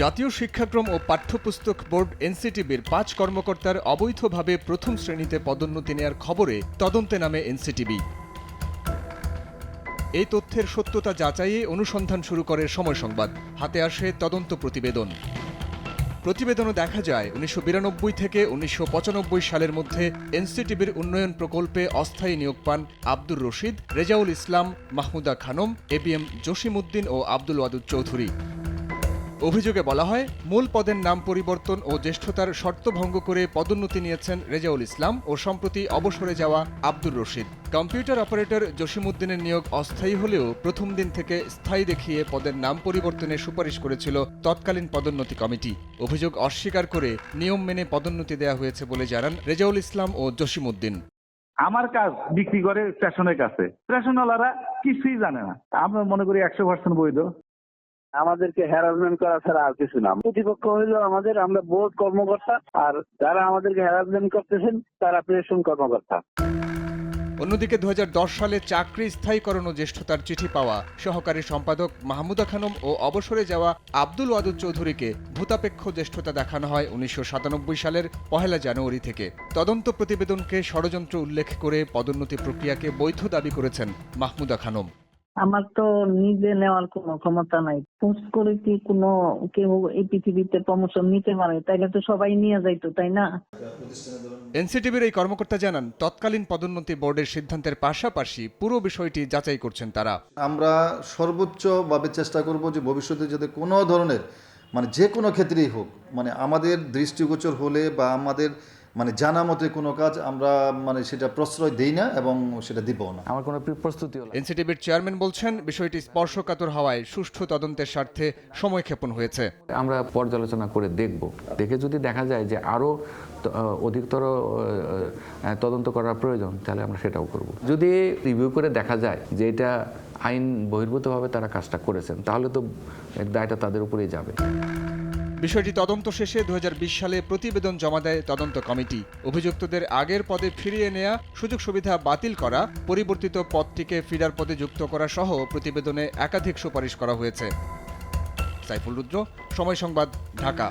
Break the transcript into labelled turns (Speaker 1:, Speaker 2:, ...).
Speaker 1: জাতীয় শিক্ষাক্রম ও পাঠ্যপুস্তক বোর্ড এনসিটিবির পাঁচ কর্মকর্তার অবৈধভাবে প্রথম শ্রেণীতে পদোন্নতি নেয়ার খবরে তদন্তে নামে এনসিটিবি এই তথ্যের সত্যতা যাচাইয়ে অনুসন্ধান শুরু করে সময় সংবাদ। হাতে আসে তদন্ত প্রতিবেদন। প্রতিবেদনে দেখা যায়, উনিশশো বিরানব্বই থেকে উনিশশো পঁচানব্বই সালের মধ্যে এনসিটিবির উন্নয়ন প্রকল্পে অস্থায়ী নিয়োগ পান আব্দুর রশিদ, রেজাউল ইসলাম, মাহমুদা খানম এবিএম জসিমউদ্দিন ও আব্দুল ওয়াদুদ চৌধুরী। অভিযোগে বলা হয়, মূল পদের নাম পরিবর্তন ও জ্যেষ্ঠতার শর্ত ভঙ্গ করে পদোন্নতি নিয়েছেন রেজাউল ইসলাম ও সম্প্রতি অবসরে যাওয়া আব্দুর রশিদ। কম্পিউটার অপারেটর জসিমউদ্দিনের নিয়োগ অস্থায়ী হলেও প্রথম দিন থেকে স্থায়ী দেখিয়ে পদের নাম পরিবর্তনের সুপারিশ করেছিল তৎকালীন পদোন্নতি কমিটি। অভিযোগ অস্বীকার করে নিয়ম মেনে পদোন্নতি দেওয়া হয়েছে বলে জানান রেজাউল ইসলাম ও জসিমউদ্দিন।
Speaker 2: আমার কাজ বিক্রি করে স্টেশনের কাছে। স্টেশনওয়ালারা কিছুই জানে না। আমরা মনে করি একশো পার্সেন্ট বৈধ।
Speaker 3: আমাদেরকে হ্যারাসমেন্ট করা ছাড়া আর কিছু না। প্রতিপক্ষ হইল আমাদের, আমরা বোর্ড কর্মকর্তা, আর যারা আমাদেরকে হ্যারাসমেন্ট করতেছেন, তারা প্রেষণ কর্মকর্তা।
Speaker 1: অন্যদিকে দু সালে চাকরি স্থায়ীকরণ ও জ্যেষ্ঠতার চিঠি পাওয়া সহকারী সম্পাদক মাহমুদা খানম ও অবসরে যাওয়া আব্দুল ওয়াদুদ চৌধুরীকে ভূতাপেক্ষ জ্যেষ্ঠতা দেখানো হয় উনিশশো সাতানব্বই সালের পহেলা জানুয়ারি থেকে। তদন্ত প্রতিবেদনকে ষড়যন্ত্র উল্লেখ করে পদোন্নতি প্রক্রিয়াকে বৈধ দাবি করেছেন মাহমুদা খানম।
Speaker 4: আমার তো নিজে নেওয়ার কোনো ক্ষমতা নাই। পোস্ট করে কি কোনো কেউ এই পৃথিবীতে প্রমোশন নিতে পারে? তাইলে তো সবাই নিয়ে যাইতো তাই না?
Speaker 1: এনসিটিভির এই কর্মকর্তা জানান তৎকালীন পদোন্নতি বোর্ডের সিদ্ধান্তের পাশাপাশি পুরো বিষয়টি যাচাই করছেন তারা।
Speaker 5: আমরা সর্বোচ্চভাবে চেষ্টা করব যে ভবিষ্যতে যাতে কোনো ধরনের মানে যে কোনো ক্ষেত্রেই হোক মানে আমাদের দৃষ্টিগোচর হলে বা আমাদের মানে জানা মতে কোনো কাজ আমরা মানে সেটা প্রশ্রয় দেই না এবং সেটা দিব না।
Speaker 6: আমার কোনো প্রস্তুতি হলো
Speaker 1: এনসিটিভির চেয়ারম্যান বলছেন বিষয়টি স্পর্শকাতর হওয়ায় সুষ্ঠু তদন্তের স্বার্থে সময় ক্ষেপণ হয়েছে।
Speaker 6: আমরা পর্যালোচনা করে দেখব। দেখে যদি দেখা যায় যে আরও অধিকতর তদন্ত করার প্রয়োজন তাহলে আমরা সেটাও করব। যদি রিভিউ করে দেখা যায় যে এটা আইন বহির্ভূতভাবে তারা কাজটা করেছেন তাহলে তো দায়টা তাদের উপরেই যাবে।
Speaker 1: বিষয়টি তদন্ত শেষে দু হাজার বিশ সালে প্রতিবেদন জমা দেয় তদন্ত কমিটি। অভিযুক্তদের আগের পদে ফিরিয়ে নেয়া, সুযোগ সুবিধা বাতিল করা, পরিবর্তিত পদটিকে ফিডার পদে যুক্ত করা সহ প্রতিবেদনে একাধিক সুপারিশ করা হয়েছে। সাইফুল রুদ্র, সময় সংবাদ, ঢাকা।